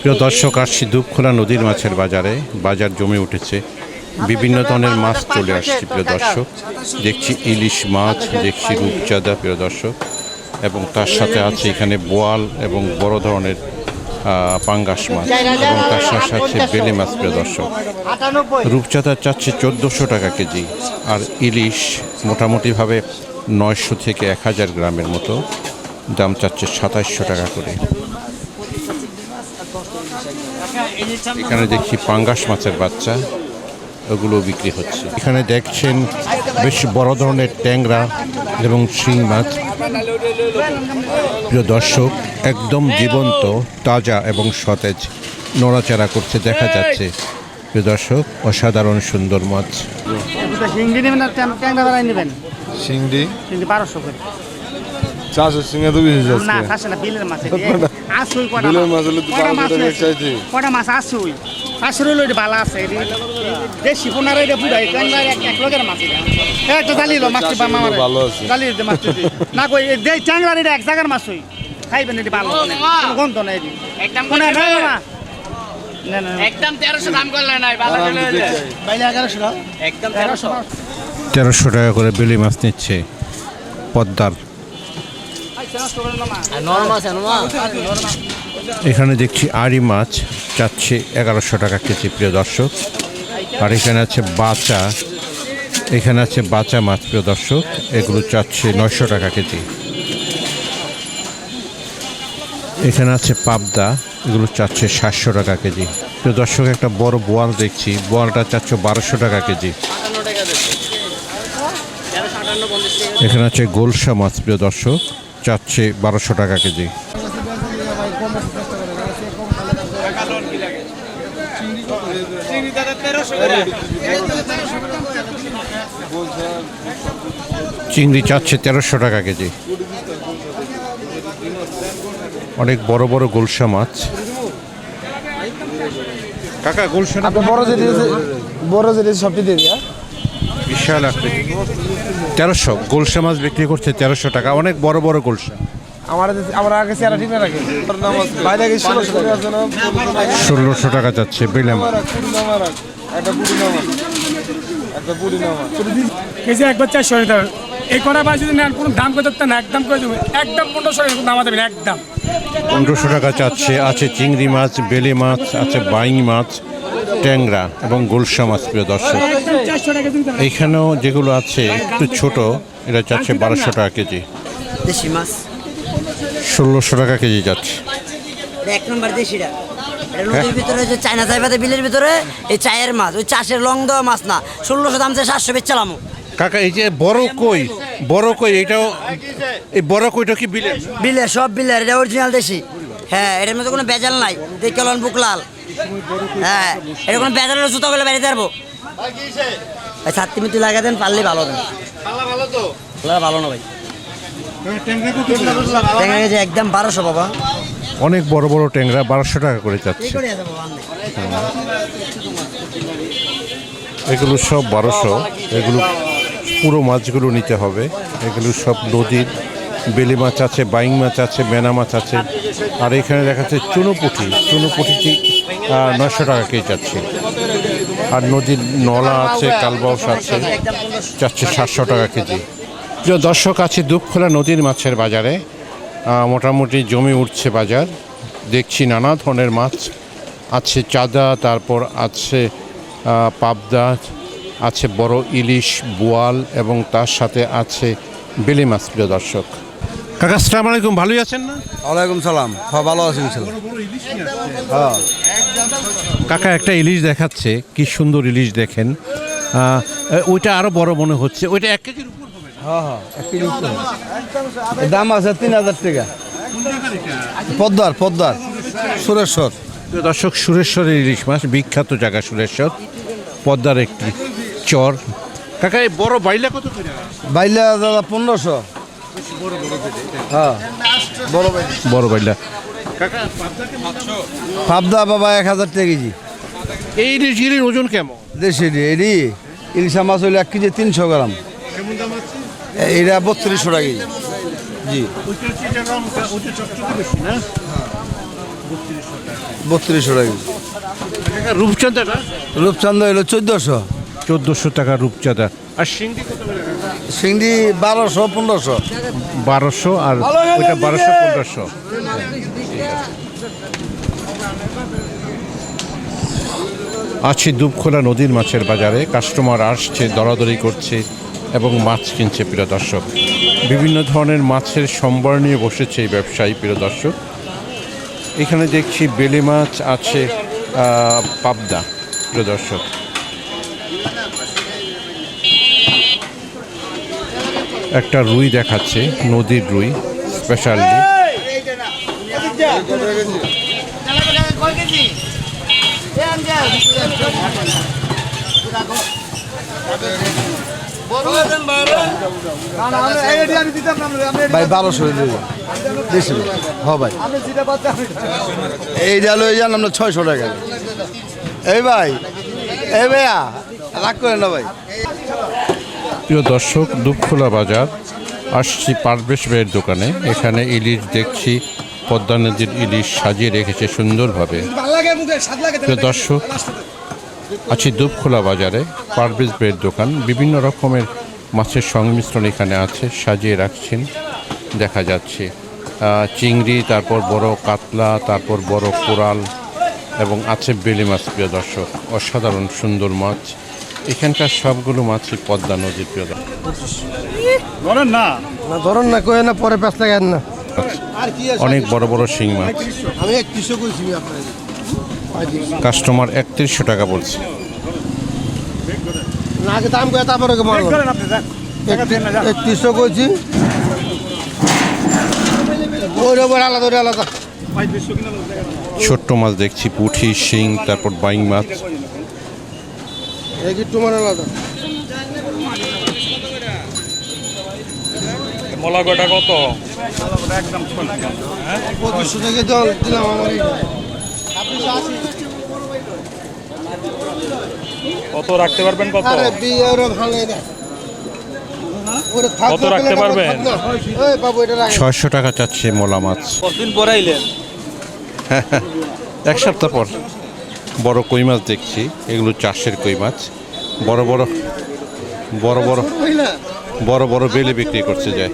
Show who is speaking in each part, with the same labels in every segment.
Speaker 1: প্রিয় দর্শক, আসছি দুপখোলা নদীর মাছের বাজারে। বাজার জমে উঠেছে। বিভিন্ন ধরনের মাছ চলে আসছে, প্রিয় দর্শক। দেখছি ইলিশ মাছ, দেখছি রূপচাঁদা, প্রিয় দর্শক। এবং তার সাথে আছে এখানে বোয়াল এবং বড় ধরনের পাঙ্গাস মাছ। এবং তার সাথে আছে বেলে মাছ, প্রিয় দর্শক। রূপচাঁদা চাচ্ছে চোদ্দোশো টাকা কেজি। আর ইলিশ মোটামুটিভাবে নয়শো থেকে এক হাজার গ্রামের মতো। দাম চাচ্ছে সাতাইশশো টাকা করে। এখানে দেখছি পাঙ্গাস মাছের বাচ্চা ওগুলো বিক্রি হচ্ছে। এখানে দেখছেন বেশ বড় ধরনের ট্যাংরা এবং শিং মাছ। প্রিয় দর্শক একদম জীবন্ত তাজা এবং সতেজ নড়াচড়া করছে দেখা যাচ্ছে। প্রিয় দর্শক অসাধারণ সুন্দর মাছ।
Speaker 2: নেবেন না ট্যাংরা বেড়াই নেবেন?
Speaker 3: চিংড়ি
Speaker 2: হিন্দি বারোশো করে।
Speaker 3: চারশো সিঙ্গা তো বেশি
Speaker 2: না
Speaker 3: যাচ্ছে
Speaker 2: না বিলের মাছ আসুই কটা
Speaker 3: বিলের মাছ। হলে তো
Speaker 2: কটা মাছ?
Speaker 3: চাইতে।
Speaker 2: কটা মাছ? আসুই। হইল এটা ভালো আছে দেশি পোনার এটা বুড়াই এক এক লোকের মাছ এটা। তো মাছটি বা মামারে।
Speaker 3: ভালো আছে।
Speaker 2: জালি দে মাছটি না কই এই যে ট্যাংরা এটা এক জায়গার মাছ হই। খাইবেন এটি ভালো কোনো গন্ধ নাই
Speaker 4: একদম
Speaker 2: কোনে না
Speaker 4: একদম তেরোশো দাম করলে নাই
Speaker 2: এগারোশো
Speaker 4: একদম তেরোশো।
Speaker 1: তেরোশো টাকা করে বেলি মাছ নিচ্ছে। পদ্মার। এখানে দেখছি আড়ি মাছ চাচ্ছে এগারোশো টাকা কেজি, প্রিয় দর্শক। আর এখানে আছে বাচা, এখানে আছে বাচা মাছ, প্রিয় দর্শক। এগুলো চাচ্ছে নয়শো টাকা কেজি। এখানে আছে পাবদা, এগুলো চাচ্ছে সাতশো টাকা কেজি। প্রিয় দর্শক, একটা বড় বোয়াল দেখছি। বোয়ালটা চাচ্ছে বারোশো টাকা কেজি। এখানে আছে গোলসা মাছ, প্রিয় দর্শক। চাচ্ছে বারোশো টাকা কেজি। চিংড়ি চাচ্ছে তেরোশো টাকা কেজি। অনেক বড় বড় গোলসা মাছ। কাকা গোলসা
Speaker 5: বড় যেটি বড় যেটি সবটি দিয়ে দিয়া
Speaker 1: বিশাল আকৃতি। তেরোশো গোলসা মাছ বিক্রি করছে তেরোশো টাকা। অনেক বড় বড় গোলসা।
Speaker 5: ষোলোশো টাকা
Speaker 1: টাকা যাচ্ছে
Speaker 6: কেজি একবার চারশো এই কটা বাই যদি নেন কোনো দাম করে ধরতে না একদম করে দেবে একদম পনেরোশো টাকা দাম দেবেন একদম।
Speaker 1: পনেরোশো টাকা চাচ্ছে আছে চিংড়ি মাছ বেলে মাছ আছে বাইং মাছ। ট্যাংরা এবং গোলসা মাছ প্রিয় দর্শক। এইখানেও যেগুলো আছে একটু ছোট এটা চাচ্ছে বারোশো টাকা কেজি।
Speaker 7: দেশি মাছ।
Speaker 1: ষোলোশো টাকা কেজি যাচ্ছে।
Speaker 7: এক নম্বর দেশিটা নদীর ভিতরে যে চায়না বিলের ভিতরে এই চায়ের মাছ ওই চাষের লং দেওয়া মাছ না। ষোলোশো দাম চাই সাতশো বেচালাম
Speaker 1: কাকা এই যে বড় কই বড় কই এটাও এই বড় কইটা কি বিলে
Speaker 7: বিলের সব বিলের এটা অরিজিনাল দেশি। হ্যাঁ এটার মধ্যে কোনো বেজাল নাই। দেখে লন বুক লাল। হ্যাঁ এটা কোনো বেজালের জুতো করলে বেরিয়ে পারব ভাই ছাত্রী মিত্তি লাগা দেন পারলে ভালো দেন ভালো না ভাই। একদম বারোশো বাবা।
Speaker 1: অনেক বড় বড় ট্যাংরা বারোশো টাকা করে যাচ্ছে।
Speaker 7: নেই।
Speaker 1: এগুলো সব বারোশো এগুলো পুরো মাছগুলো নিতে হবে। এগুলো সব নদীর বেলে মাছ আছে, বাইং মাছ আছে মেনা মাছ আছে। আর এখানে দেখা যাচ্ছে চুনোপুঠি। চুনোপুঠিটি নয়শো টাকা কেজি যাচ্ছে। আর নদীর নলা আছে, কালবাউস আছে, যাচ্ছে সাতশো টাকা কেজি। প্রিয় দর্শক, আছে দুপখোলা নদীর মাছের বাজারে। মোটামুটি জমি উঠছে বাজার। দেখছি নানা ধরনের মাছ। আছে চাঁদা, তারপর আছে পাবদা, আছে বড় ইলিশ, বোয়াল এবং তার সাথে আছে বেলে মাছ, প্রিয় দর্শক। কাকা আসসালামু আলাইকুম ভালোই আছেন না?
Speaker 5: ওয়ালাইকুম সালাম। হ্যাঁ ভালো আছি ইনশাল্লাহ। হ্যাঁ।
Speaker 1: কাকা একটা ইলিশ দেখাচ্ছে কি সুন্দর ইলিশ দেখেন। ওইটা আরও বড় মনে হচ্ছে ওইটা এক কেজির উপর
Speaker 5: হ্যাঁ হ্যাঁ এক কেজি দাম আছে তিন হাজার টাকা। পদ্মার পদ্মার সুরেশ্বর।
Speaker 1: দর্শক সুরেশ্বরের ইলিশ মাছ বিখ্যাত জায়গা সুরেশ্বর পদ্মার একটি চর। কাকা এই বড় বাইলা কত
Speaker 5: বাইলা দাদা পনেরোশো। হ্যাঁ। বড় বাইলা পাবদা বাবা এক হাজার টাকা কেজি।
Speaker 1: এই ইলিশগিরির ওজন কেমন?
Speaker 5: দেশি এডি ইলিশা মাছ হইলে এক কেজি তিনশো গ্রাম। এইটা বত্রিশশো টাকা কেজি। জি। বত্রিশশো টাকা
Speaker 1: রূপচাঁদাটা?
Speaker 5: রূপচান্দা হলো চোদ্দোশো।
Speaker 1: চোদ্দোশো টাকা রূপচাঁদা। আর সিংড়ি
Speaker 5: বারোশো পনেরোশো।
Speaker 1: বারোশো আর ওইটা বারোশো পনেরোশো। আছি দুপখোলা নদীর মাছের বাজারে। কাস্টমার আসছে দরাদরি করছে এবং মাছ কিনছে প্রিয় দর্শক। বিভিন্ন ধরনের মাছের সম্বর নিয়ে বসেছে এই ব্যবসায়ী প্রিয় দর্শক। এখানে দেখছি বেলে মাছ আছে পাবদা প্রিয় দর্শক। একটা রুই দেখাচ্ছে, নদীর রুই স্পেশালি
Speaker 5: ভাই, বারোশো বেশি হ ভাই। এইটা লই যান, আমরা ছয়শো টাকা। এই ভাই, এই ভাইয়া, রাগ করেন না ভাই।
Speaker 1: প্রিয় দর্শক, দুপখোলা বাজার। আসছি পারবেশ ভাইয়ের দোকানে। এখানে ইলিশ দেখছি, পদ্মা নদীর ইলিশ সাজিয়ে রেখেছে সুন্দরভাবে। প্রিয় দর্শক, আছি দুপখোলা বাজারে পারবেশ ভাইয়ের দোকান। বিভিন্ন রকমের মাছের সংমিশ্রণ এখানে আছে, সাজিয়ে রাখছেন, দেখা যাচ্ছে। চিংড়ি, তারপর বড় কাতলা, তারপর বড় কোরাল, এবং আছে বেলে মাছ, প্রিয় দর্শক। অসাধারণ সুন্দর মাছ। এখানকার সবগুলো মাছই পদ্মা নদীর প্রিয় দর্শক
Speaker 5: না। ধরুন না কয়ে না পরে পাঁচ লাগান না।
Speaker 1: অনেক বড় বড় শিং মাছ।
Speaker 5: আমি একত্রিশশো কইছি
Speaker 1: কাস্টমার একত্রিশশো টাকা বলছে।
Speaker 5: না আগে দাম কয়ে তারপরে একত্রিশশো রকম আলাদা আলাদা।
Speaker 1: ছোট্ট মাছ দেখছি পুঁটি শিং তারপর বাইং মাছ।
Speaker 5: এক তোমার আলাদা।
Speaker 6: মলা গোটা কত?
Speaker 5: পঁচিশশো থেকে জল দিলাম আমার
Speaker 6: কত রাখতে পারবেন কত? কত রাখতে পারবেন?
Speaker 1: ছয়শো টাকা চাচ্ছে মোলা মাছ।
Speaker 4: কতদিন পরে আইলেন?
Speaker 1: এক সপ্তাহ পর। বড় কই মাছ দেখছি এগুলো চাষের কই মাছ। বড় বড় বড় বড় বড় বড় বেলে বিক্রি করছে যায়।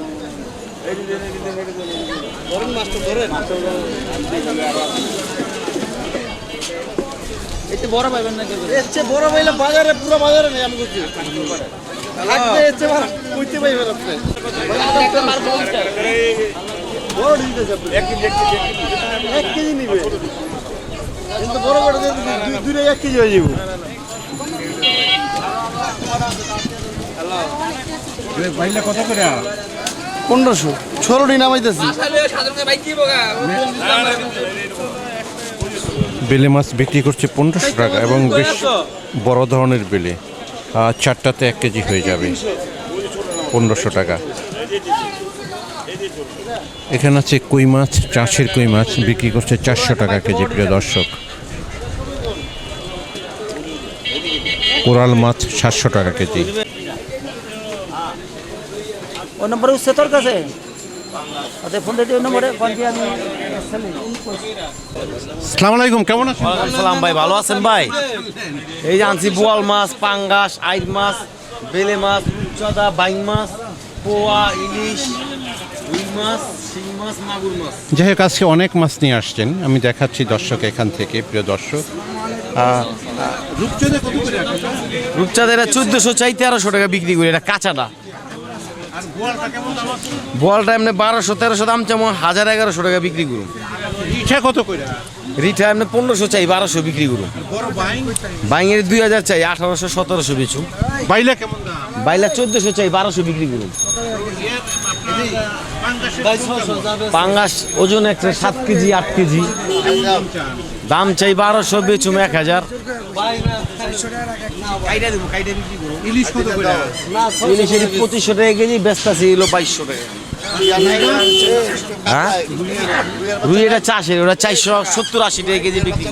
Speaker 4: বড় পাইবেন না কেউ
Speaker 5: এর চেয়ে বড় পাইলে বাজারে পুরো বাজারে নেই আমি করছি থাকবে এর চেয়ে ভালো কইতে পাইবেন আপনি। বড় নিতে যাবে এক কেজি নিবে। কিন্তু বড় বড় দিয়ে দুই- দূরে এক কেজি হয়ে যাব। পনেরোশো। ষোলোটি নামাইতেছি।
Speaker 1: বেলে মাছ বিক্রি করছে পনেরোশো টাকা এবং বেশ বড় ধরনের বেলে। চারটাতে এক কেজি হয়ে যাবে। পনেরোশো টাকা। এখানে আছে কই মাছ চাষের কই মাছ বিক্রি করছে চারশো টাকা কেজি প্রিয় দর্শক। কোরাল মাছ সাতশো টাকা কেজি।
Speaker 7: নম্বরে উঠছে তোর কাছে ওদের ফোন দিয়ে নম্বরে ফোন দিয়ে আমি
Speaker 1: সালাম আলাইকুম কেমন আছেন?
Speaker 8: সালাম ভাই ভালো আছেন ভাই? এই যে আনছি বোয়াল মাছ পাঙ্গাস আইর মাছ বেলে মাছ বাইং মাছ পোয়া ইলিশ
Speaker 1: যাই হোক আজকে অনেক মাছ নিয়ে আসছেন। আমি দেখাচ্ছি দর্শক এখান থেকে প্রিয় দর্শক।
Speaker 8: রূপচাঁদা এটা চোদ্দশো চাই তেরোশো টাকা বিক্রি করি এটা কাঁচাটা বোয়ালটা এমনি বারোশো তেরোশো দাম যেমন হাজার এগারোশো টাকা বিক্রি করুন
Speaker 1: ইচ্ছা কত করে?
Speaker 8: রিঠা এমনি পনেরোশো চাই বারোশো বিক্রি করুন বাইঙের দুই হাজার চাই আঠারোশো সতেরোশো বেচুন
Speaker 1: বাইলা কেমন
Speaker 8: বাইলা চোদ্দশো চাই বারোশো বিক্রি করুন পাঙ্গাস ওজন একটা সাত কেজি আট কেজি। দাম চাই বারোশো বেচুম এক হাজার। ইলিশের পঁচিশশো টাকা কেজি ব্যস্ত আছে এলো বাইশশো টাকা। হ্যাঁ? রুই এটা চাষের ওটা চারশো সত্তর আশি টাকা কেজি বিক্রি।